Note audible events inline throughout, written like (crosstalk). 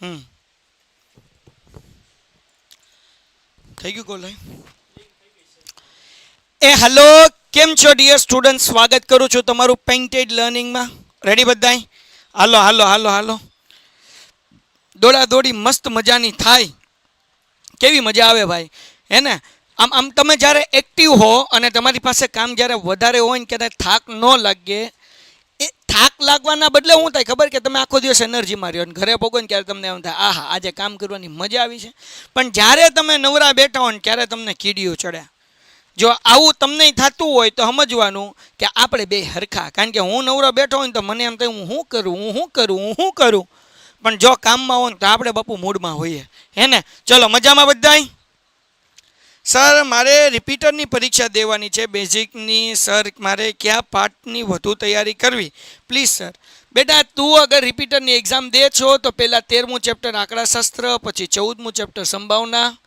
હમ. થઈ ગયું કોલ એ હેલો કેમ છો ડિયર સ્ટુડન્ટ સ્વાગત કરું છું તમારું પેઇન્ટેડ લર્નિંગમાં રેડી બધાય? હાલો હાલો હાલો હાલો. દોડા દોડી મસ્ત મજાની થાય. કેવી મજા આવે ભાઈ? હે ને? આમ આમ તમે જ્યારે એક્ટિવ હો અને તમારી પાસે કામ જ્યારે વધારે હોય ને ક્યારે થાક ન લાગે થાક લાગવાના બદલે શું થાય? ખબર કે તમે આખો દિવસ એનર્જીમાં રહ્યો ઘરે ભોગો ને ત્યારે તમને એમ થાય, આહા, આજે કામ કરવાની મજા આવી છે. પણ જ્યારે તમે નવરા બેઠા હો ને ત્યારે તમને કીડીઓ ચડ્યા જો આવું તમને થતું હોય તો સમજવાનું કે આપણે બે હરખા. કારણ કે હું નવરો બેઠો હોય ને તો મને એમ થાય, હું શું કરું? હું શું કરું? હું શું કરું? પણ જો કામમાં હોય ને તો આપણે બાપુ મૂડમાં હોઈએ. હે ને? ચલો, મજામાં બધાય? સર, મારે રિપીટરની પરીક્ષા દેવાની છે. બેઝિકની, સર, મારે કયા પાર્ટની વધુ તૈયારી કરવી? Please, sir. બેટા, તું અગર રિપીટરની એક્ઝામ દે છો, તો પહેલાં તેરમું ચેપ્ટર આંકડાશાસ્ત્ર, પછી ચૌદમું ચેપ્ટર સંભાવના.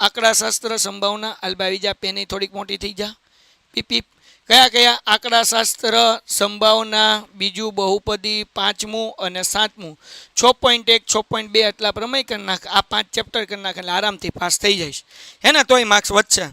આંકડાશાસ્ત્ર, સંભાવના. અલબાવી જા પેની થોડીક મોટી થઈ જા. પીપ. કયા કયા આંકડાશાસ્ત્ર સંભાવના બીજું બહુપદી પાંચમું અને સાતમું? છ પોઈન્ટ એક, છ પોઈન્ટ બે એટલા પ્રમેય કરી નાખ. આ પાંચ ચેપ્ટર કરી નાખ આરામથી પાસ થઈ જઈશ. હે ને? તોય માર્ક્સ વધશે.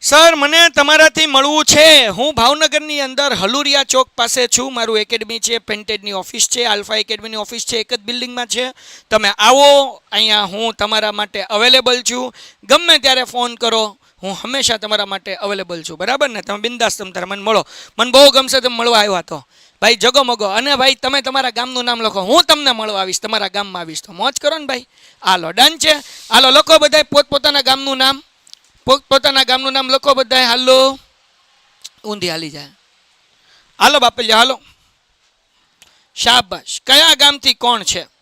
સર મને તમારાથી મળવું છે. હું ભાવનગરની અંદર હલુરિયા ચોક પાસે છું. મારું એકેડમી છે પેન્ટેડની ઓફિસ છે આલ્ફા એકેડમીની ઓફિસ છે, એક જ બિલ્ડિંગમાં છે. તમે આવો. અહીંયા હું તમારા માટે અવેલેબલ છું. ગમે ત્યારે ફોન કરો હું હંમેશા તમારા માટે અવેલેબલ છું. બરાબર ને? તમે બિંદાસ તમ તારે મને મળો. મને બહુ ગમશે તમે મળવા આવ્યા તો. ભાઈ, જગો મગો. અને ભાઈ, તમે તમારા ગામનું નામ લખો. હું તમને મળવા આવીશ, તમારા ગામમાં આવીશ તો. મોજ કરો ને ભાઈ. હાલો ડન છે. હાલો, લખો બધાય પોતપોતાના ગામનું નામ. પોતપોતાના ગામનું નામ લખો બધાય. હાલો. ઊંધી હાલી જાય. હાલો બાપલ્યા હાલો. શાબાશ. કયા ગામથી કોણ છે?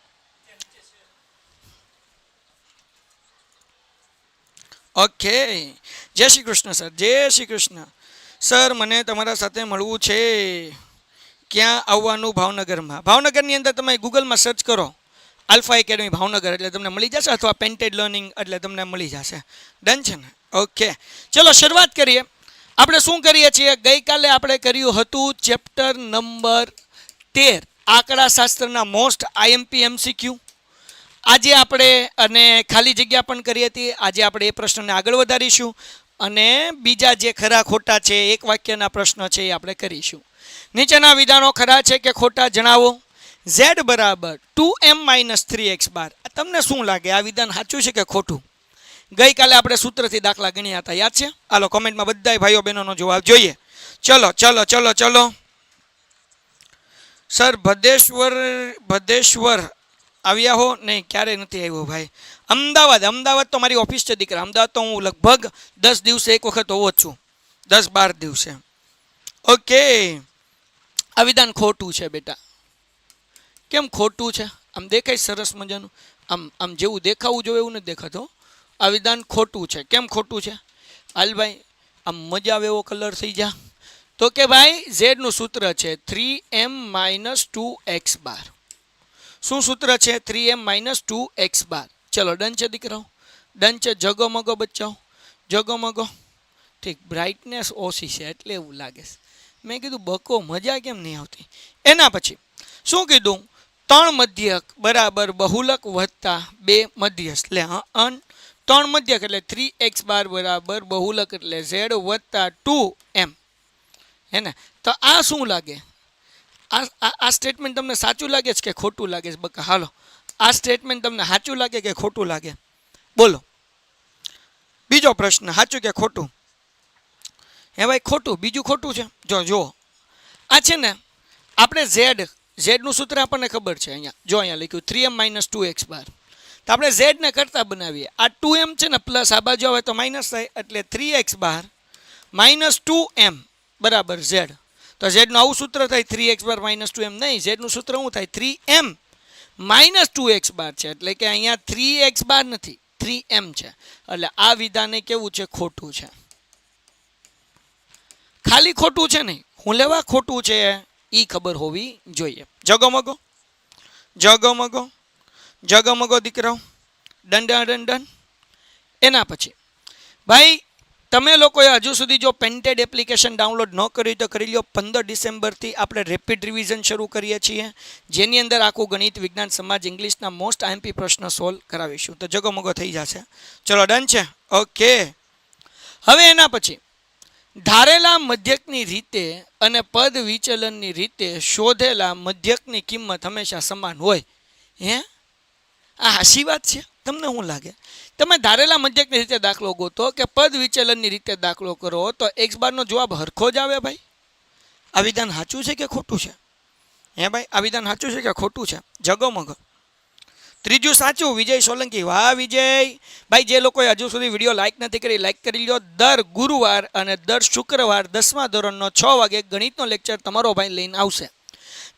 ઓકે. જય શ્રી કૃષ્ણ સર. જય શ્રી કૃષ્ણ. સર, મને તમારા સાથે મળવું છે. ક્યાં આવવાનું? ભાવનગરમાં. ભાવનગરની અંદર તમે ગૂગલમાં સર્ચ કરો. આલ્ફા એકેડમી ભાવનગર એટલે તમને મળી જશે અથવા પેન્ટેડ લર્નિંગ એટલે તમને મળી જશે. ડન છે ને? ઓકે. ચલો, શરૂઆત કરીએ. આપણે શું કરીએ છીએ? ગઈકાલે આપણે કર્યું હતું ચેપ્ટર નંબર તેર. આંકડાશાસ્ત્રના મોસ્ટ આઈએમપી એમસીક્યુ. આજે આપણે અને ખાલી જગ્યા પણ કરી હતી. આજે આપણે એ પ્રશ્નને આગળ વધારીશું અને બીજા જે ખરા ખોટા છે, એક વાક્યના પ્રશ્ન છે એ આપણે કરીશું. નીચેના વિધાનો ખરા છે કે ખોટા જણાવો? ઝેડ બરાબર two M minus three X bar. તમને શું લાગે? આ વિધાન સાચું છે કે ખોટું? ગઈકાલે આપણે સૂત્રથી દાખલા ગણ્યા હતા. યાદ છે? હાલો, કોમેન્ટમાં બધાય ભાઈઓ બહેનોનો જવાબ જોઈએ. ચલો ચલો ચલો ચલો. સર, ભદેશ્વર ભદેશ્વર આવ્યા હો? નહીં, ક્યારેય નથી આવ્યો ભાઈ. અમદાવાદ અમદાવાદ તો મારી ઓફિસ છે, દીકરા. અમદાવાદ તો હું લગભગ દસ દિવસે એક વખત હોવો છું. દસ બાર દિવસે. ઓકે. આ વિધાન ખોટું છે, બેટા. કેમ ખોટું છે? આમ દેખાય સરસ મજાનું. આમ આમ જેવું દેખાવું જોઈએ એવું નથી દેખાતો આ વિધાન ખોટું છે. કેમ ખોટું છે? હાલ ભાઈ, આમ મજા આવે એવો કલર થઈ જા. તો કે ભાઈ, ઝેડનું સૂત્ર છે three M minus two X bar શું સૂત્ર છે? Three M minus two X bar. ચલો, ડન છે દીકરાઓ ડન છે? જગો મગો બચ્ચાઓ જગો મગો. ઠીક બ્રાઇટનેસ ઓછી છે, એટલે એવું લાગે છે. મેં કીધું, બકો, મજા કેમ નહીં આવતી? એના પછી, શું કીધું? ત્રણ મધ્યક બરાબર બહુલક વત્તા બે મધ્યસ્થ. એટલે અન, ત્રણ મધ્યક એટલે થ્રી એક્સ બાર બરાબર બહુલક એટલે ઝેડ વત્તા ટુ એમ. હે ને? તો આ શું લાગે? આ આ- સ્ટેટમેન્ટ તમને સાચું લાગે છે કે ખોટું લાગે છે? બકા, હાલો. આ સ્ટેટમેન્ટ તમને સાચું લાગે કે ખોટું લાગે? બોલો. બીજો પ્રશ્ન, સાચું કે ખોટું? હે ભાઈ, ખોટું. બીજું ખોટું છે? જો જો આ છે ને, આપણે ઝેડ ઝેડનું સૂત્ર આપણને ખબર છે અહીંયા. જો અહીંયા લખ્યું three M minus two X bar તો આપણે ઝેડને કરતા બનાવીએ. આ ટુ એમ છે ને પ્લસ આ બાજુ આવે તો માઇનસ થાય, એટલે three X bar minus two M બરાબર ઝેડ તો ઝેડનું આવું સૂત્ર થાય three X bar minus two M નહીં. ઝેડનું સૂત્ર શું થાય? Three M minus two X bar છે. એટલે કે અહીંયા થ્રી એક્સ બાર નથી. થ્રી એમ છે. એટલે આ વિધાને કેવું છે? ખોટું છે. ખાલી ખોટું છે નહીં. હું લેવા ખોટું છે? એ ખબર હોવી જોઈએ. જગમગો. જગમગો. જગમગો દીકરો. દંડ દંડન. એના પછી. ભાઈ તમે લોકોએ હજુ સુધી જો પેન્ટેડ એપ્લિકેશન ડાઉનલોડ ન કરી તો કરી લો પંદર ડિસેમ્બરથી આપણે રેપિડ રિવિઝન શરૂ કરીએ છીએ. જેની અંદર આખું ગણિત, વિજ્ઞાન, સમાજ, ઇંગ્લિશના મોસ્ટ આઈએમપી પ્રશ્ન સોલ્વ કરાવીશું. તો જગમગો થઈ જશે. ચલો, ડન છે? ઓકે. હવે એના પછી, ધારેલા મધ્યકની રીતે અને પદ વિચલનની રીતે શોધેલા મધ્યકની કિંમત હંમેશા સમાન હોય. હે? આ હાસી વાત છે? તમને શું લાગે? તમે ધારેલા મધ્યકની રીતે દાખલો ગોતો કે પદ વિચલનની રીતે દાખલો કરો, તો એક્સ બારનો જવાબ હરખો જ આવે ભાઈ. આ વિધાન સાચું છે કે ખોટું છે? હે ભાઈ, આ વિધાન સાચું છે કે ખોટું છે? જગમગ ત્રીજું સાચું, વિજય સોલંકી. વાહ, વિજય! ભાઈ, જે લોકોએ હજુ સુધી વીડિયો લાઇક નથી કરી લાઇક કરી લો દર ગુરુવાર અને દર શુક્રવાર દસમા ધોરણનો છ વાગે ગણિતનો લેક્ચર તમારો ભાઈ લઈને આવશે.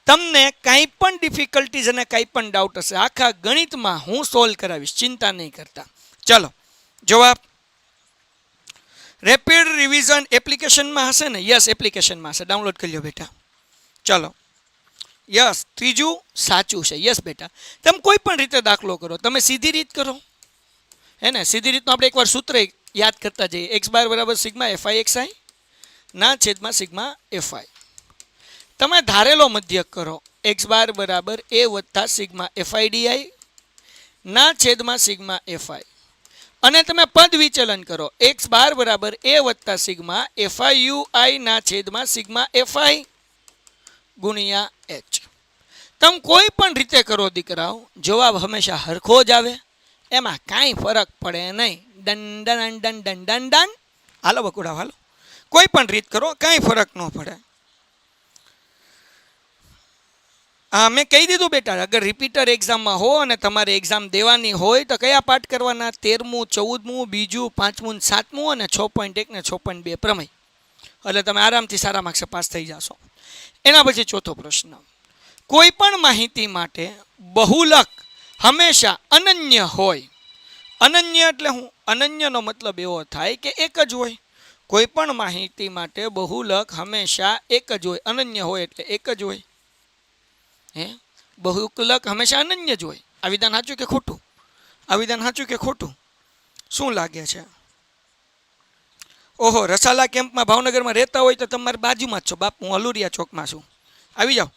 તમને કાંઈ પણ ડિફિકલ્ટીઝ અને કાંઈ પણ ડાઉટ હશે, આખા ગણિતમાં હું સોલ્વ કરાવીશ, ચિંતા નહીં કરતા. ચલો, જવાબ. રેપિડ રિવિઝન એપ્લિકેશનમાં હશે ને? યસ એપ્લિકેશનમાં હશે. ડાઉનલોડ કરી લો બેટા. ચલો. યસ ત્રીજું સાચું છે. યસ બેટા. તમે કોઈ પણ રીતે દાખલો કરો. તમે સીધી રીત કરો. હે ને? સીધી રીતનું આપણે એકવાર સૂત્ર યાદ કરતા જઈએ. એક્સ બાર બરાબર સિગ્મા એફઆઈ એક્સ આઈ ના છેદમાં સિગ્મા એફઆઈ તમે ધારેલો મધ્યક કરો. એક્સ બાર બરાબર એ વત્તા સિગ્મા એફઆઈ ડીઆઈ ના છેદમાં સિગ્મા એફઆઈ અને તમે પદ વિચલન કરો. એક્સ બાર બરાબર એ વત્તા સિગ્મા એફઆઈ યુ આઈ ના છેદમાં સિગ્મા એફઆઈ ગુણ્યા એચ. તમે કોઈ પણ રીતે કરો દીકરાઓ, જવાબ હંમેશા હરખો જ આવે. એમાં કાંઈ ફરક પડે નહીં. દંડન done done done done done. હાલો બકુડા, હાલો. કોઈ પણ રીત કરો, કાંઈ ફરક ન પડે. હા, મેં કહી દીધું બેટા, અગર રિપીટર એક્ઝામમાં હો અને તમારે એક્ઝામ દેવાની હોય, તો કયા પાઠ કરવાના? તેરમું, ચૌદમું, બીજું, પાંચમું સાતમું અને છ પોઈન્ટ એક ને છ પોઈન્ટ બે પ્રમેય. એટલે તમે આરામથી સારા માર્ક્સે પાસ થઈ જશો. એના પછી ચોથો પ્રશ્ન. કોઈ પણ માહિતી માટે બહુલક હંમેશા અનન્ય હોય. અનન્ય એટલે હું, અનન્યનો મતલબ એવો થાય કે એક જ હોય. કોઈ પણ માહિતી માટે બહુલક હંમેશા એક જ હોય. અનન્ય હોય એટલે એક જ હોય. હે? બહુકલક હંમેશા અનન્ય જ હોય. આ વિધાન સાચું કે ખોટું? આ વિધાન સાચું કે ખોટું? શું લાગે છે? ઓહો, રસાલા કેમ્પમાં ભાવનગરમાં રહેતા હોય તો તમારી બાજુમાં જ છો. બાપ, હું અલુરિયા ચોકમાં છું. આવી જાઓ.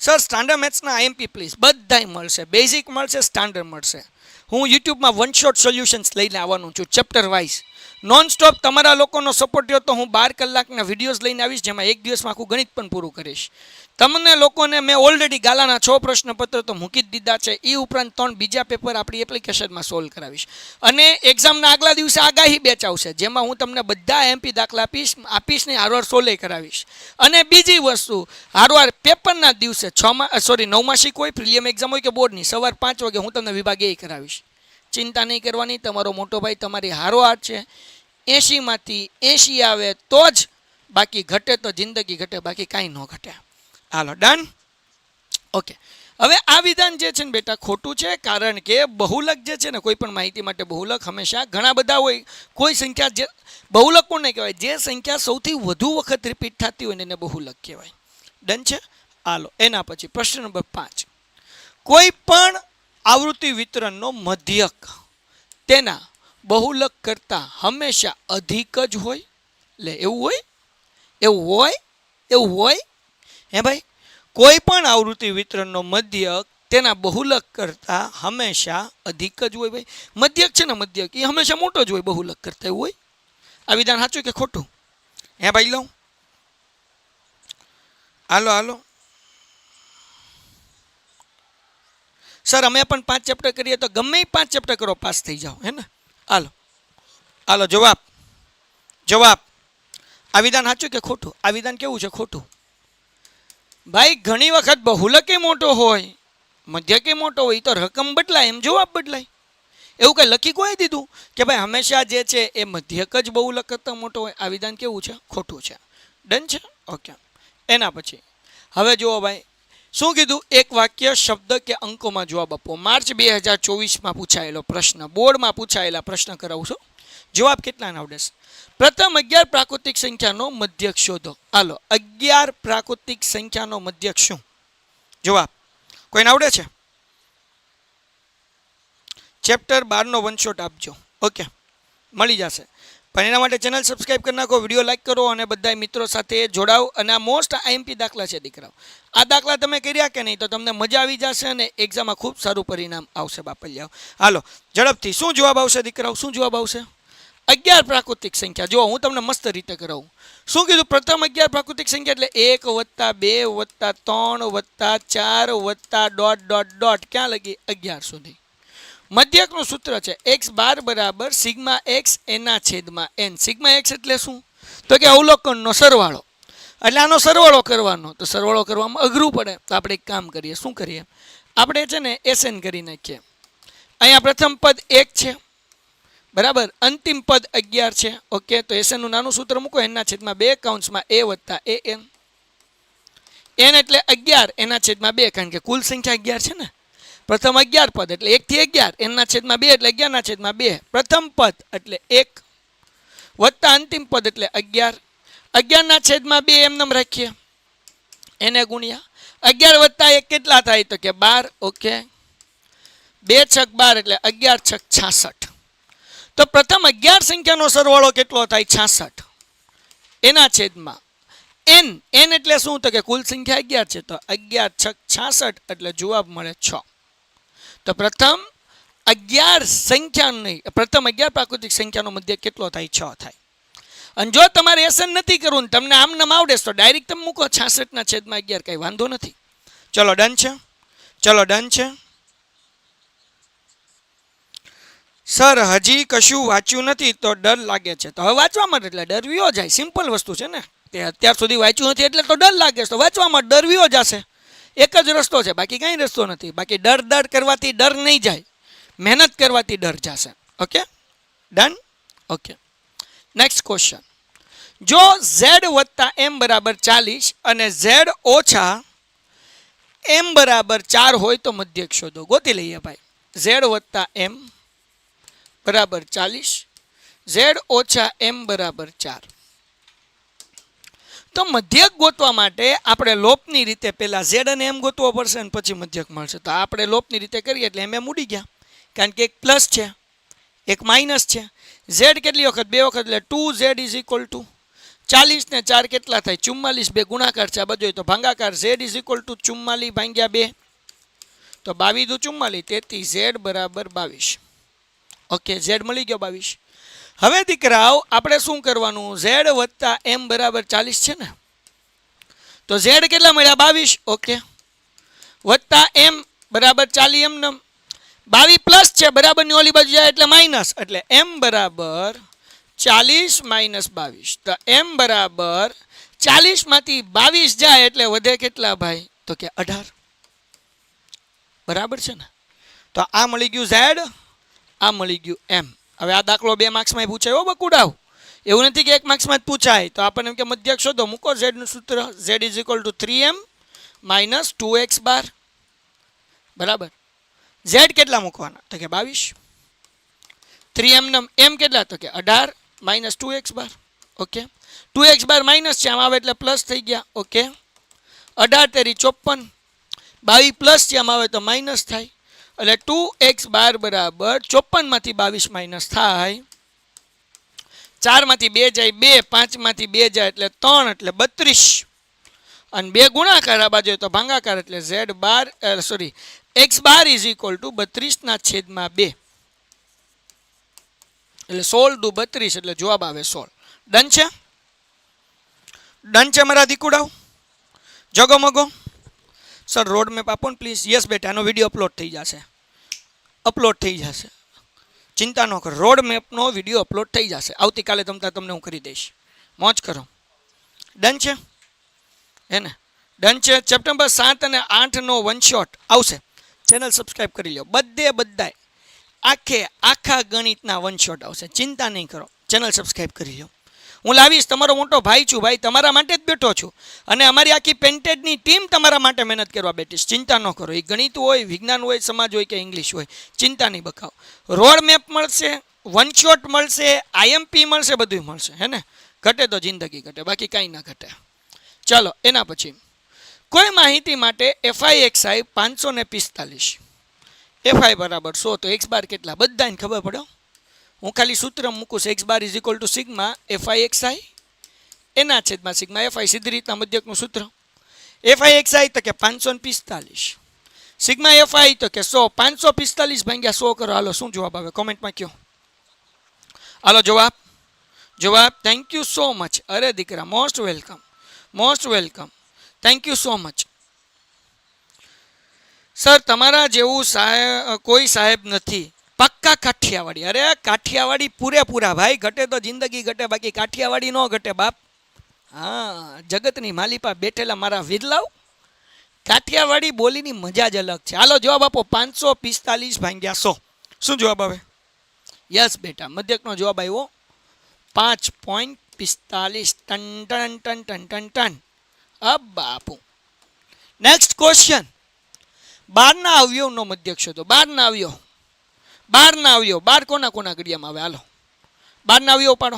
સર સ્ટાન્ડર્ડ મેથ્સના આઈએમપી પ્લીઝ બધાય મળશે. બેઝિક મળશે સ્ટાન્ડર્ડ મળશે. હું યુટ્યુબમાં વન શોટ સોલ્યુશન્સ લઈને આવવાનું છું ચેપ્ટર વાઇઝ નોન સ્ટોપ તમારા લોકોનો સપોર્ટ રહ્યો તો હું બાર કલાકના વિડીયોઝ લઈને આવીશ, જેમાં એક દિવસમાં આખું ગણિત પણ પૂરું કરીશ. તમને લોકોને મેં ઓલરેડી ગાલાના છ પ્રશ્નપત્ર તો મૂકી જ દીધા છે. એ ઉપરાંત ત્રણ બીજા પેપર આપણી એપ્લિકેશનમાં સોલ્વ કરાવીશ. અને એક્ઝામના આગલા દિવસે આગાહી બેચ આવશે, જેમાં હું તમને બધા એમપી દાખલા આપીશ આપીશ ને હારવાર સોલે કરાવીશ. અને બીજી વસ્તુ, હારવાર પેપરના દિવસે છમાં સોરી નવમાસિક હોય પ્રિલિયમ એક્ઝામ હોય કે બોર્ડની સવાર પાંચ વાગે હું તમને વિભાગે એ કરાવીશ. ચિંતા નહીં કરવાની, તમારો મોટો ભાઈ તમારી હારો હાથ છે. એંશીમાંથી એંશી આવે તો જ બાકી ઘટે તો જિંદગી ઘટે, બાકી કાંઈ ન ઘટે. હાલો ડન ઓકે હવે આ વિધાન જે છે ને બેટા, ખોટું છે કારણ કે બહુલક જે છે ને, કોઈ પણ માહિતી માટે બહુલક હંમેશા ઘણા બધા હોય. કોઈ સંખ્યા જે, બહુલક કોને કહેવાય, જે સંખ્યા સૌથી વધુ વખત રિપીટ થતી હોય ને એને બહુલક કહેવાય. ડન છે? હાલો, એના પછી પ્રશ્ન નંબર પાંચ. કોઈ પણ આવૃત્તિ વિતરણનો મધ્યક. તેના બહુલક કરતાં હંમેશા અધિક જ હોય. એટલે એવું હોય? એવું હોય? એવું હોય? હે ભાઈ? કોઈ પણ આવૃત્તિ વિતરણનો મધ્યક તેના બહુલક કરતાં હંમેશા અધિક જ હોય ભાઈ. મધ્યક છે ને મધ્યક એ હંમેશા મોટો જ હોય બહુલક કરતાં, એવું હોય? આ વિધાન સાચું કે ખોટું? હે ભાઈ લઉં હાલો હાલો. સર અમે પણ પાંચ ચેપ્ટર કરીએ તો ગમે પાંચ ચેપ્ટર કરો પાસ થઈ જાઓ. હે ને? હાલો. હાલો, જવાબ. જવાબ. આ વિધાન સાચું કે ખોટું? આ વિધાન કેવું છે? ખોટું. ભાઈ, ઘણી વખત બહુલકે મોટો હોય, મધ્યકે મોટો હોય તો રકમ બદલાય, એમ જવાબ બદલાય. એવું કંઈ લખી કોઈ દીધું? કે ભાઈ, હંમેશા જે છે એ મધ્યક જ બહુલક કરતાં મોટો હોય. આ વિધાન કેવું છે? ખોટું છે. ડન છે? ઓકે. એના પછી. હવે જુઓ ભાઈ શું કીધું? એક વાક્ય શબ્દ કે અંકોમાં જવાબ આપો. માર્ચ બે હજાર ચોવીસમાં પૂછાયેલો પ્રશ્ન. બોર્ડમાં પૂછાયેલા પ્રશ્ન કરાવું છું. જવાબ કેટલા આવડે પ્રથમ અગિયાર પ્રાકૃતિક સંખ્યાનો મધ્યક શોધો. હાલો, અગિયાર પ્રાકૃતિક સંખ્યાનો મધ્યક શું? જવાબ. કોઈને આવડે છે? ચેપ્ટર બારનો વનશોટ આપજો. ઓકે. મળી જશે. પણ એના માટે ચેનલ સબસ્ક્રાઈબ કરી નાખો વીડિયો લાઇક કરો અને બધા મિત્રો સાથે જોડાઓ અને આ મોસ્ટ આઈએમપી દાખલા છે દીકરાઓ. આ દાખલા તમે કર્યા કે નહીં તો તમને મજા આવી જશે અને એક્ઝામમાં ખૂબ સારું પરિણામ આવશે બાપલિયાઓ. હાલો, ઝડપથી, શું જવાબ આવશે દીકરાઓ? શું જવાબ આવશે? અગિયાર પ્રાકૃતિક સંખ્યા. જો હું તમને મસ્ત રીતે કરાવું. શું કીધું? પ્રથમ અગિયાર પ્રાકૃતિક સંખ્યા એટલે એક વત્તા બે વત્તા ત્રણ વત્તા ચાર વત્તા ડોટ ડોટ ડોટ ક્યાં લગી? અગિયાર સુધી. મધ્યકનું સૂત્ર છે એક્સ બાર બરાબર સિગ્મા એક્સ એના છેદમાં એન. સિગ્મા એક્સ એટલે શું? તો કે અવલોકનનો સરવાળો. એટલે આનો સરવાળો કરવાનો. તો સરવાળો કરવામાં અઘરું પડે. તો આપણે એક કામ કરીએ. શું કરીએ? આપણે છે ને એસએન કરી નાખીએ. અહીંયા પ્રથમ પદ એક છે. બરાબર? અંતિમ પદ અગિયાર છે. ઓકે? તો એસએનનું નાનું સૂત્ર મૂકો. એના છેદમાં બે કાઉન્ટ્સમાં એ વત્તા એ એન. એન એટલે અગિયાર. એના છેદમાં બે. કારણ કે કુલ સંખ્યા અગિયાર છે ને. પ્રથમ અગિયાર પદ એટલે એકથી અગિયાર. એના છેદમાં બે એટલે અગિયારના છેદમાં બે. પ્રથમ પદ એટલે એક વત્તા અંતિમ પદ એટલે અગિયાર. અગિયારના છેદમાં બે એમનેમ રાખીએ. એને ગુણ્યા. અગિયાર વત્તા એક કેટલા થાય તો કે બાર? ઓકે બે છક બાર એટલે અગિયાર છક છાસઠ. તો પ્રથમ અગિયાર સંખ્યાનો સરવાળો કેટલો થાય? છાસઠ. એના છેદમાં એન એન એટલે શું? તો કે કુલ સંખ્યા અગિયાર છે. તો અગિયાર છક છાસઠ એટલે જવાબ મળે છ. તો પ્રથમ અગિયાર સંખ્યા નહીં પ્રથમ અગિયાર પ્રાકૃતિક સંખ્યાનો મધ્ય કેટલો થાય? છ થાય. અને જો તમારે એસન નથી કરવું ને તમને આમ નામ આવડે તો ડાયરેક્ટ તમે મૂકો, છાસઠના છેદમાં અગિયાર કાંઈ વાંધો નથી. ચલો, ડન છે? ચલો, ડન છે? સર, હજી કશું વાંચ્યું નથી, તો ડર લાગે છે. તો હવે વાંચવામાં એટલે ડર વિયો જાય. સિમ્પલ વસ્તુ છે ને. તે અત્યાર સુધી વાંચ્યું નથી એટલે તો ડર લાગે છે. તો વાંચવામાં ડર વિયો જશે. એક જ રસ્તો છે, બાકી કાંઈ રસ્તો નથી. બાકી ડર ડર કરવાથી ડર નહીં જાય. મહેનત કરવાથી ડર જશે. Okay done okay next question જો ઝેડ વત્તા એમ બરાબર ચાલીસ અને ઝેડ ઓછા એમ બરાબર ચાર હોય તો મધ્યક શોધો. ગોતી લઈએ ભાઈ. ઝેડ વત્તા એમ બરાબર ચાલીસ ઝેડ ઓછા એમ બરાબર ચાર. તો મધ્યક ગોતવા માટે આપણે લોપની રીતે પહેલાં ઝેડ અને એમ ગોતવો પડશે ને પછી મધ્યક મળશે. તો આપણે લોપની રીતે કરીએ એટલે એમ એમ ઉડી ગયા. કારણ કે એક પ્લસ છે. એક માઇનસ છે. ઝેડ કેટલી વખત? બે વખત એટલે two Z is equal to ચાલીસ ને ચાર કેટલા થાય? ચુમ્માલીસ. બે ગુણાકાર છે આ બધું. તો ભાંગાકાર ઝેડ ઇઝ ઇક્વલ ટુ ચુમ્માલીસ ભાંગ્યા બે. તો બાવીસ દુ ચુમ્માલીસ. તેથી ઝેડ બરાબર બાવીસ. ઓકે ઝેડ મળી ગયો બાવીસ. હવે દીકરાઓ, આપણે શું કરવાનું? ઝેડ વત્તા એમ બરાબર ચાલીસ છે ને? તો ઝેડ કેટલા મળ્યા? બાવીસ? ઓકે. વત્તા એમ બરાબર ચાલી એમ નમ બાવીસ પ્લસ છે, બરાબરની ઓલી બાજુ જાય એટલે માઇનસ. એટલે એમ બરાબર ચાલીસ માઇનસ બાવીસ. તો એમ બરાબર ચાલીસમાંથી બાવીસ જાય એટલે વધે કેટલા ભાઈ? તો કે અઢાર. બરાબર છે ને? તો આ મળી ગયું ઝેડ, આ મળી ગયું એમ. હવે આ દાખલો બે માર્ક્સમાં પૂછાય, હો બકુડાવ એવું નથી કે એક માર્ક્સમાં જ પૂછાય. તો આપણને એમ કે મધ્યક શોધો, મૂકો ઝેડનું સૂત્ર, Z is equal to three M minus two X bar બરાબર? ઝેડ કેટલા મૂકવાના? તો કે બાવીસ. થ્રી એમ નમ એમ કેટલા? તો કે અઢાર minus two X bar okay two X bar minus છે, આમ આવે એટલે પ્લસ થઈ ગયા. ઓકે અઢાર તેરી ચોપન. બાવીસ પ્લસ છે, આમ આવે તો માઇનસ થાય. એટલે ટુ એક્સ બાર બરાબર ચોપનમાંથી બાવીસ માઇનસ થાય. ચારમાંથી બે જાય બે પાંચમાંથી બે જાય એટલે ત્રણ એટલે બત્રીસ. અને બે ગુણાકાર આ બાજુ તો ભાંગાકાર એટલે Z bar sorry X bar is equal to બત્રીસના છેદમાં બે. એટલે સોળ ટુ બત્રીસ એટલે જવાબ આવે સોળ. ડન છે? ડન છે મારા દીકુડાવ જગો મગો? સર રોડ મેપ આપો ને પ્લીઝ યસ બેટા, એનો વીડિયો અપલોડ થઈ જશે. અપલોડ થઈ જશે. ચિંતા ન કરો. રોડ મેપનો વીડિયો અપલોડ થઈ જશે. આવતીકાલે તમતા તમને હું કરી દઈશ. મોજ કરો. ડન છે? હે ને? ડન છે? સપ્ટેમ્બર સાત અને આઠનો વન શોટ આવશે. ચેનલ સબસ્ક્રાઈબ કરી લો બધે બધાય. આખે આખા ગણિતના વન શોટ આવશે. ચિંતા નહીં કરો. ચેનલ સબસ્ક્રાઈબ કરી લો હું લાવીશ તમારો મોટો ભાઈ છું, ભાઈ તમારા માટે જ બેઠો છું. અને અમારી આખી પેન્ટેડની ટીમ તમારા માટે મહેનત કરવા બેઠીશ ચિંતા ન કરો, એ ગણિત હોય, વિજ્ઞાન હોય, સમાજ હોય કે ઇંગ્લિશ હોય, ચિંતા નહીં બકાવો રોડ મેપ મળશે વન શોટ મળશે આઈએમપી મળશે બધું મળશે, હે ને? ઘટે તો જિંદગી ઘટે, બાકી કાંઈ ના ઘટે. ચાલો, એના પછી. કોઈ માહિતી માટે એફઆઈ એક્સ આઈ પાંચસો ને પિસ્તાલીસ. એફઆઈ બરાબર સો, તો એક્સ બાર કેટલા? બધાને ખબર પડે હો. ખાલી સૂત્ર મૂકું છું X bar is equal to sigma F I X I એના છેદમાં સિગ્મા એફઆઈ સીધી રીતના મધ્યકનું સૂત્ર. એફઆઈ એક્સ આઈ તો કે પાંચસો ને પિસ્તાલીસ. સિગ્મા એફઆઈ તો કે સો, પાંચસો પિસ્તાલીસ ભાગ્યા સો કરો. હાલો, શું જવાબ આવે? કોમેન્ટમાં કયો? હાલો, જવાબ. જવાબ થેન્ક યુ સો મચ અરે દીકરા most welcome most welcome thank you so much sir તમારા જેવું સાહેબ કોઈ સાહેબ નથી. પક્કા કાઠિયાવાડી. અરે, કાઠિયાવાડી પૂરેપૂરા, ભાઈ. ઘટે તો જિંદગી ઘટે, બાકી કાઠિયાવાડી ન ઘટે, બાપ. હા, જગતની માલિપા બેઠેલા મારા વિરલાવ કાઠિયાવાડી બોલીની મજા જ અલગ છે. હાલો, જવાબ આપો. પાંચસો પિસ્તાલીસ ભાગ્યા સો. શું જવાબ આવે? યસ, બેટા. મધ્યકનો જવાબ આવ્યો. પાંચ પોઈન્ટ પિસ્તાલીસ. ટન ટન ટન ટન ટન ટન. અબ બાપુ. નેક્સ્ટ ક્વેશ્ચન બારના અવયવનો મધ્યક શોધો. બારના અવયવ. બારના આવ્યો. બાર કોના કોના ગળિયામાં આવે? હાલો. બારના આવ્યો પાડો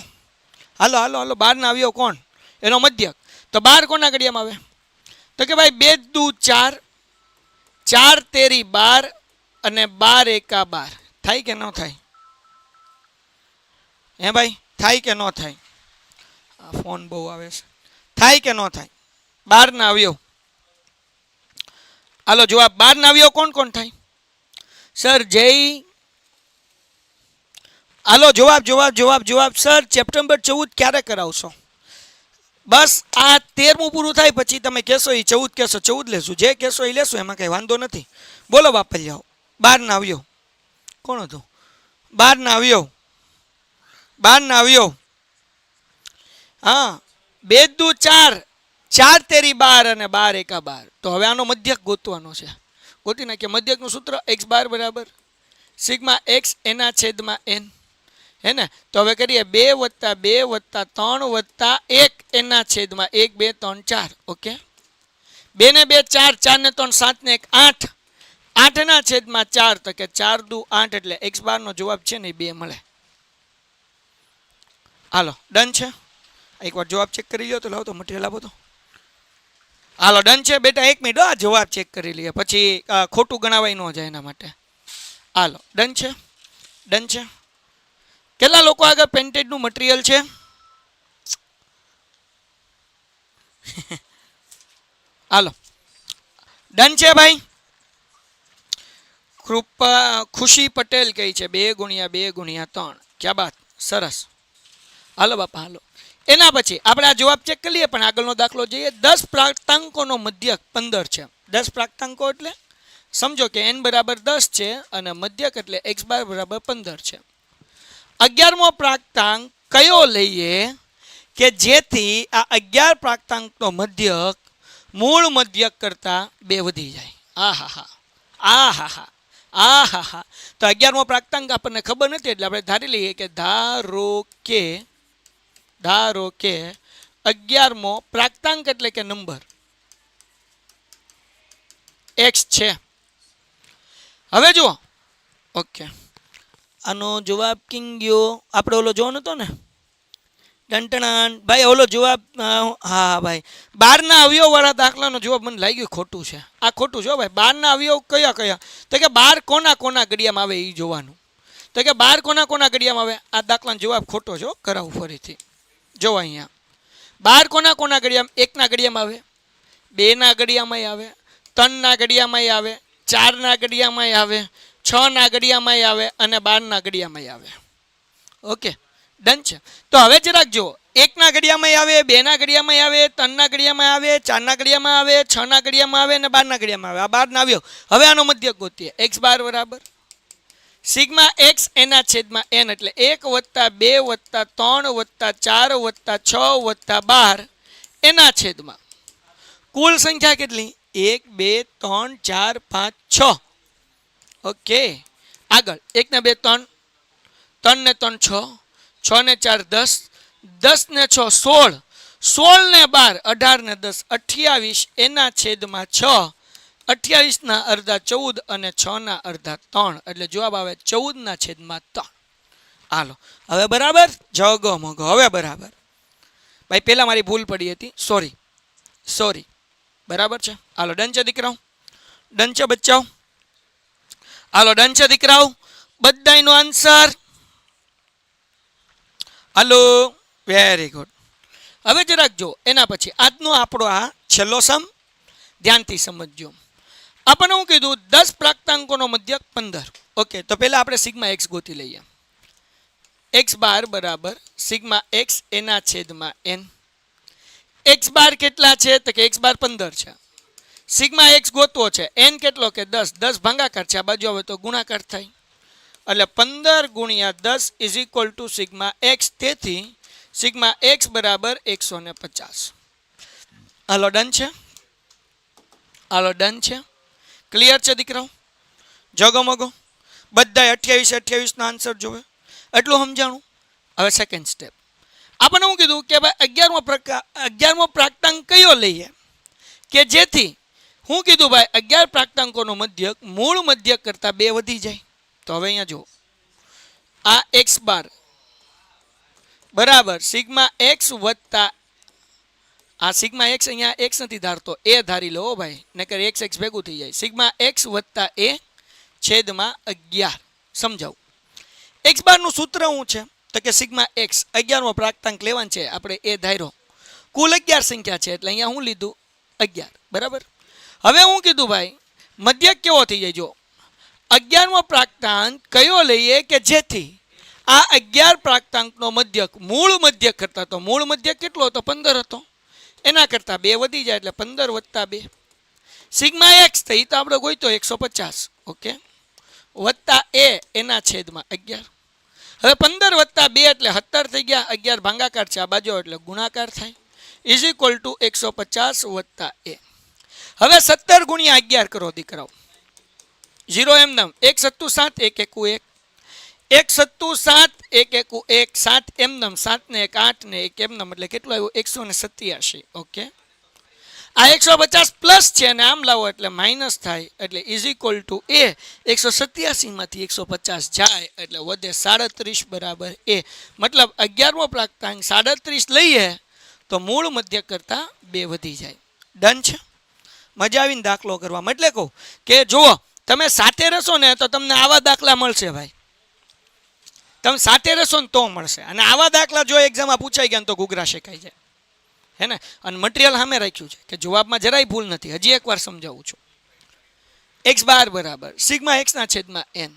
હાલો હાલો હાલો. બારના આવ્યો કોણ? એનો મધ્યક. તો બાર કોના ગળિયામાં આવે? તો કે ભાઈ, બે, દુ, ચાર. ચાર, તેરી, બાર અને બાર એકા બાર. થાય કે ન થાય? હે ભાઈ, થાય કે ન થાય? આ ફોન બહુ આવે છે. થાય કે ન થાય? બારના આવ્યો. હાલો જવાબ બારના આવ્યો કોણ કોણ થાય? સર, જય હાલો, જવાબ જવાબ જવાબ જવાબ. સર ચેપ્ટર ચૌદ ક્યારે કરાવશો? બસ, આ તેરમું પૂરું થાય પછી તમે કહેશો એ ચૌદ કહેશો, ચૌદ લેશું. જે કહેશો એ લેશું, એમાં કંઈ વાંધો નથી. બોલો બાપલિયાઓ બારના આવ્યો. કોણ હતું? બારના આવ્યો. બારના આવ્યો. હા, બે દુ ચાર. ચાર તેરી બાર અને બાર એકા બાર. તો હવે આનો મધ્યક ગોતવાનો છે. ગોતી નાખીએ. મધ્યકનું સૂત્ર, એક્સ બાર બરાબર. સિગમાં એક્સ એના છેદમાં એન. હે ને? તો હવે કરીએ બે વત્તા બે વત્તા ત્રણ વત્તા એક. એના છેદમાં એક, બે, ત્રણ, ચાર. ઓકે? બે ને બે, ચાર. ચાર ને ત્રણ, સાત ને એક, આઠ. આઠના છેદમાં ચાર. તો કે ચાર દુ આઠ એટલે એક્સ બારનો જવાબ છે ને બે મળે. હાલો, ડન છે? એકવાર જવાબ ચેક કરી લો તો લાવો તો મટીરિયલ આપો તો. હાલો, ડન છે? બેટા, એક મિનિટ. આ જવાબ ચેક કરી લઈએ. પછી ખોટું ગણાવાય ન જાય એના માટે. હાલો, ડન છે? ડન છે? કેટલા લોકો આગળ પેન્ટેડનું મટીરિયલ છે? (laughs) હાલો. ડન છે ભાઈ? કૃપા, ખુશી પટેલ કહી છે, બે ગુણ્યા બે ગુણ્યા ત્રણ. ક્યાં બાત? સરસ. હાલો બાપા, હાલો. એના પછી આપણે આ જવાબ ચેક કરીએ પણ આગળનો દાખલો જોઈએ. દસ પ્રાપ્તાંકોનો મધ્યક પંદર છે. દસ પ્રાપ્તાંકો એટલે? સમજો કે એન બરાબર દસ છે અને મધ્યક એટલે એક્સ બાર બરાબર પંદર છે. અગિયારમો પ્રાપ્તાંક કયો લઈએ? કે જેથી આ અગિયાર પ્રાપ્તાંકનો મધ્યક મૂળ મધ્યક કરતાં બે વધી જાય. આ હા હા આ હા હા આ હા હા તો અગિયારમો પ્રાપ્તાંક આપણને ખબર નથી, એટલે આપણે ધારી લઈએ કે ધારો કે ધારો કે અગિયારમો પ્રાપ્તાંક એટલે કે નંબર. એક્સ છે. હવે જુઓ. ઓકે આનો જવાબ કિંગ ગયો. આપણે ઓલો જોવાનો હતો ને? ટંટણાન ભાઈ, ઓલો જવાબ હા, ભાઈ. બારના અવયવવાળા દાખલાનો જવાબ મને લાગ્યું ખોટું છે. આ ખોટું છે ભાઈ. બારના અવયવ કયા કયા? તો કે બાર કોના કોના ગડિયામાં આવે એ જોવાનું. તો કે બાર કોના કોના ગડિયામાં આવે? આ દાખલાનો જવાબ ખોટો છે. કરાવું ફરીથી. જો અહીંયા. બાર કોના કોના ગડિયામાં એકના ગડિયામાં આવે. બેના ગડિયામાંય આવે. ત્રણના ગડિયામાંય આવે. ચારના ગડિયામાંય આવે. છના ઘડિયામાંય આવે અને બારના ઘડિયામાંય આવે. ઓકે, ડન છે. તો હવે જરાક જુઓ. એકના ઘડિયામાં આવે બેના ઘડિયામાં આવે ત્રણના ઘડિયામાં આવે ચારના ઘડિયામાં આવે છના ઘડિયામાં આવે અને બારના ઘડિયામાં આવે. આ બારના આવ્યો. હવે આનો મધ્ય ગોતીએ. એક્સ બાર બરાબર? સિગ્મા એક્સ એના છેદમાં એન એટલે એક વત્તા બે વત્તા ત્રણ વત્તા ચાર વત્તા છ વત્તા બાર એના છેદમાં. કુલ સંખ્યા કેટલી? એક, બે, ત્રણ, ચાર, પાંચ, છ. ઓકે. આગળ. એક ને બે, ત્રણ. ત્રણ ને ત્રણ, છ. છ ને ચાર, દસ. દસ ને છ, સોળ. સોળ ને બાર, અઢાર ને દસ. અઠ્યાવીસ એના છેદમાં છ. અઠ્યાવીસના અડધા ચૌદ અને છના અડધા ત્રણ. એટલે જવાબ આવે ચૌદના છેદમાં ત્રણ. હાલો. હવે બરાબર? જગો મગો. હવે બરાબર. ભાઈ પહેલાં મારી ભૂલ પડી હતી. સોરી સોરી બરાબર છે? હાલો ડન છે દીકરાઓ. ડન છે બચ્ચાઓ. હાલો, ડન છે દીકરાઓ? બધાયનો આન્સર હાલો વેરી ગુડ હવે જરાક જો એના પછી આજનો આપણો આ છેલ્લો સમ, ધ્યાનથી સમજજો. આપણને હું કીધું, દસ પ્રાપ્તાંકોનો મધ્યક પંદર. ઓકે, તો પહેલાં આપણે સિગ્મા એક્સ ગોતી લઈએ. એક્સ બાર બરાબર, સિગ્મા એક્સ એના છેદમાં એન. એક્સ બાર કેટલા છે? તો કે એક્સ બાર પંદર છે. સિગ્મા એક્સ ગોતવો છે. એન કેટલો કે દસ? દસ ભાંગાકાર છે. આ બાજુ આવે તો ગુણાકાર થાય. એટલે પંદર ગુણ્યા દસ is equal to sigma X. તેથી સિગ્મા એક્સ બરાબર એકસો ને પચાસ. હાલો, ડન છે? હાલો, ડન છે? ક્લિયર છે, દીકરાઓ? જગો મગો? બધાય અઠ્યાવીસ અઠ્યાવીસનો આન્સર જોવે. એટલું સમજાણું? હવે સેકન્ડ સ્ટેપ આપણને હું કીધું કે ભાઈ અગિયારમો પ્રકાર અગિયારમો પ્રાપ્તાંક કયો લઈએ? કે જેથી હું કીધું, ભાઈ, અગિયાર પ્રાપ્તાંકોનો મધ્યક મૂળ મધ્યક કરતાં બે વધી જાય. તો હવે અહીંયા જુઓ. આ એક્સ બાર. બરાબર, સિગ્મા એક્સ વત્તા, આ સિગ્મા એક્સ અહીંયા એક્સ નથી ધારતો, એ ધારી લો હો ભાઈ, નકર એક્સ એક્સ ભેગું થઈ જાય. સિગ્મા એક્સ વત્તા એ છેદમાં અગિયાર. સમજાવું. એક્સ બારનું સૂત્ર શું છે? તો કે સિગ્મા એક્સ અગિયારમો પ્રાપ્તાંક લેવાનું છે. આપણે એ ધાર્યો. કુલ અગિયાર સંખ્યા છે, એટલે અહીંયા હું લીધું અગિયાર. બરાબર? હવે હું કીધું ભાઈ, મધ્યક કેવો થઈ જાય જો અગિયારમો પ્રાપ્તાંક કયો લઈએ કે જેથી આ અગિયાર પ્રાપ્તાંકનો મધ્યક મૂળ મધ્યક કરતા તો મૂળ મધ્યક કેટલો હતો? પંદર હતો. એના કરતાં બે વધી જાય એટલે પંદર વત્તા બે. સિગ્મા એક્સ થઈ તો આપણે ગોઈતો એકસો પચાસ. ઓકે? વત્તા એ એના છેદમાં અગિયાર. હવે પંદર વત્તા બે એટલે સત્તર થઈ ગયા. અગિયાર ભાંગાકાર છે આ બાજુ, એટલે ગુણાકાર થાય. ઇઝ ઇક્વલ ટુ એકસો પચાસ વત્તા એ. હવે સત્તર ગુણ્યા અગિયાર કરો દીકરાઓ. ઝીરો એમ નામ. એક સત્તુ સાત, એક એકુ એક. એક સત્તુ સાત, એક એકુ એક. સાત એમ નમ. સાત ને એક, આઠ ને એક એમ નમ. એટલે કેટલું આવ્યું? એકસો ને સત્યાસી ઓકે? આ એકસો પચાસ પ્લસ છે અને આમ લાવો એટલે માઇનસ થાય. એટલે ઇઝ ઇક્વલ ટુ એ એકસો સત્યાસીમાંથી એકસો પચાસ જાય. એટલે વધે સાડત્રીસ બરાબર એ મતલબ અગિયારમો પ્રાપ્તાંક સાડત્રીસ લઈએ તો મૂળ મધ્ય કરતાં બે વધી જાય. ડન છે? મજા આવીને દાખલો કરવામાં. એટલે કહું કે જુઓ, તમે સાથે રહેશો ને તો તમને આવા દાખલા મળશે ભાઈ. તમે સાથે રહેશો ને તો મળશે. અને આવા દાખલા જો એક્ઝામમાં પૂછાઈ ગયા તો ઘૂઘરા શેખાઈ જાય. હે ને? અને મટીરિયલ સામે રાખ્યું છે કે જવાબમાં જરાય ભૂલ નથી. હજી એકવાર સમજાવું છું. એક્સ બાર બરાબર. સિગ્મા એક્સના છેદમાં એન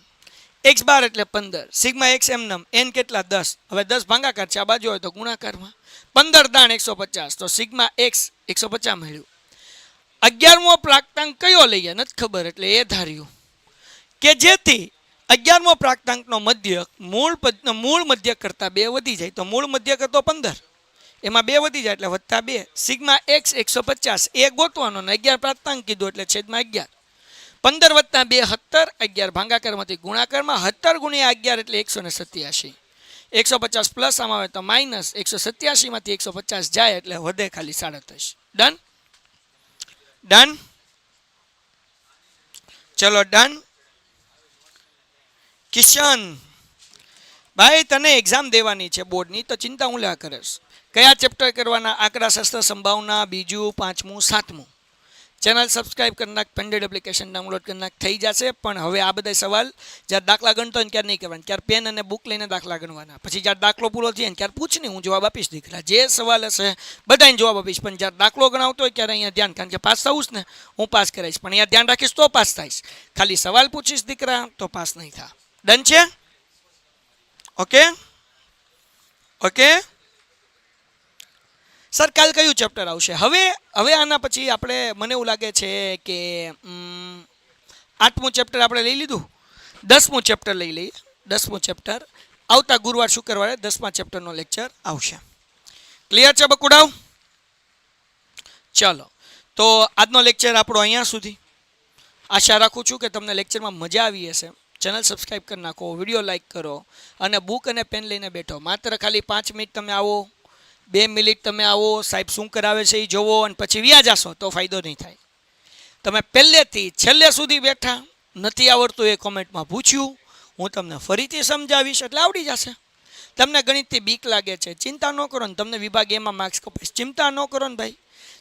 એક્સ બાર એટલે પંદર. સિગ્મા એક્સ એમ નમ. એન કેટલા? દસ. હવે દસ ભાંગાકાર છે. આ બાજુ હોય તો ગુણાકારમાં. પંદર દાણ એકસો પચાસ. તો સિગ્મા એક્સ એકસો પચાસ મળ્યું. અગિયારમો પ્રાપ્તાંક કયો લઈએ? નથી ખબર, એટલે એ ધાર્યું. કે જેથી અગિયારમો પ્રાપ્તાંકનો મધ્યક મૂળ મૂળ મધ્યક કરતાં બે વધી જાય. તો મૂળ મધ્યક હતો પંદર. એમાં બે વધી જાય એટલે વત્તા બે. સિગ્મા એક્સ એકસો પચાસ. એ ગોતવાનો ને અગિયાર પ્રાપ્તાંક કીધું એટલે છેદમાં અગિયાર. પંદર વત્તા બે સત્તર, અગિયાર ભાંગાકારમાંથી ગુણાકારમાં સત્તર ગુણ્યા અગિયાર એટલે એકસો ને સત્યાસી એકસો પચાસ પ્લસ આમાં આવે તો માઇનસ એકસો સત્યાસીમાંથી એકસો પચાસ જાય એટલે વધે ખાલી સાડત્રીસ. ડન? ડન ચલો ડન કિશન, ભાઈ, તને એક્ઝામ દેવાની છે બોર્ડની, તો ચિંતા હું લ્યા કરીશ. કયા ચેપ્ટર કરવાના? આંકડાશાસ્ત્ર સંભાવના, બીજું, પાંચમું, સાતમું? ચેનલ સબસ્ક્રાઇબ કરી નાખ પેન્ડેડ એપ્લિકેશન ડાઉનલોડ કરી નાખ. થઈ જશે, પણ હવે આ બધા સવાલ જ્યારે દાખલા ગણતો હોય ત્યારે નહીં કરવાના ત્યારે પેન અને બુક લઈને દાખલા ગણવાના. પછી જ્યારે દાખલો પૂરો થાય ને ત્યારે પૂછ નહીં હું જવાબ આપીશ દીકરા. જે સવાલ હશે બધાને જવાબ આપીશ. પણ જ્યારે દાખલો ગણાવતો હોય ત્યારે અહીંયા ધ્યાન, કારણ કે પાસ થવું ને, હું પાસ કરાવીશ. પણ અહીંયા ધ્યાન રાખીશ તો પાસ થઈશ. ખાલી સવાલ પૂછીશ દીકરા, તો પાસ નહીં થા. ડન છે? ઓકે ઓકે સર, કાલ કયું ચેપ્ટર આવશે? હવે હવે આના પછી આપણે, મને એવું લાગે છે કે આઠમું ચેપ્ટર આપણે લઈ લીધું? દસમું ચેપ્ટર લઈ લઈએ. દસમું ચેપ્ટર આવતા ગુરુવાર, શુક્રવારે દસમા ચેપ્ટરનો લેક્ચર આવશે. ક્લિયર છે, બકુડાવ? ચલો. તો આજનો લેક્ચર આપણો અહીંયા સુધી. આશા રાખું છું કે તમને લેક્ચરમાં મજા આવી હશે. ચેનલ સબસ્ક્રાઈબ કરી નાખો વીડિયો લાઇક કરો અને બુક અને પેન લઈને બેઠો. માત્ર ખાલી પાંચ મિનિટ તમે આવો. બે મિનિટ તમે આવો, સાહેબ શું કરાવે છે એ જોવો અને પછી વ્યા જશો તો ફાયદો નહીં થાય. તમે પહેલેથી છેલ્લે સુધી બેઠા, નથી આવડતું એ કોમેન્ટમાં પૂછ્યું. હું તમને ફરીથી સમજાવીશ એટલે આવડી જશે. તમને ગણિતથી બીક લાગે છે, ચિંતા ન કરો ને તમને વિભાગ એમાં માર્ક્સ કપાઈશ ચિંતા ન કરો ને ભાઈ.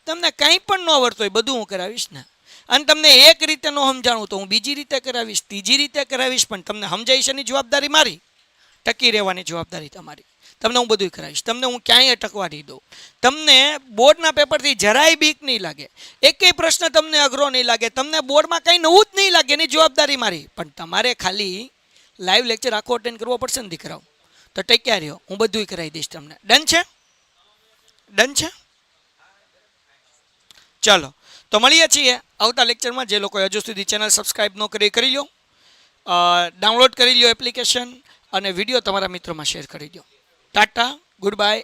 તમને કંઈ પણ ન આવડતું હોય બધું હું કરાવીશ ને. અને તમને એક રીતે ન સમજાણું તો હું બીજી રીતે કરાવીશ, ત્રીજી રીતે કરાવીશ, પણ તમને સમજાઈશ એની જવાબદારી મારી? ટકી રહેવાની જવાબદારી તમારી. તમને હું બધું કરાવીશ. તમને હું ક્યાંય અટકવા નહીં દઉં. તમને બોર્ડના પેપરથી જરાય બીક નહીં લાગે. એકેય પ્રશ્ન તમને અઘરો નહીં લાગે. તમને બોર્ડમાં કંઈ નવું જ નહીં લાગે, એની જવાબદારી મારી. પણ તમારે ખાલી લાઈવ લેક્ચર આખો અટેન્ડ કરવો પડશે ને દીકરાઓ. તો ટેક્યા રહ્યો. હું બધું કરાવી દઈશ તમને. ડન છે? ડન છે? ચાલો. તો મળીએ છીએ આવતા લેક્ચરમાં જે લોકોએ હજુ સુધી ચેનલ સબસ્ક્રાઈબ ન કરી કરી લો ડાઉનલોડ કરી લો એપ્લિકેશન અને વીડિયો તમારા મિત્રોમાં શેર કરી દો টাটা গুড বাই।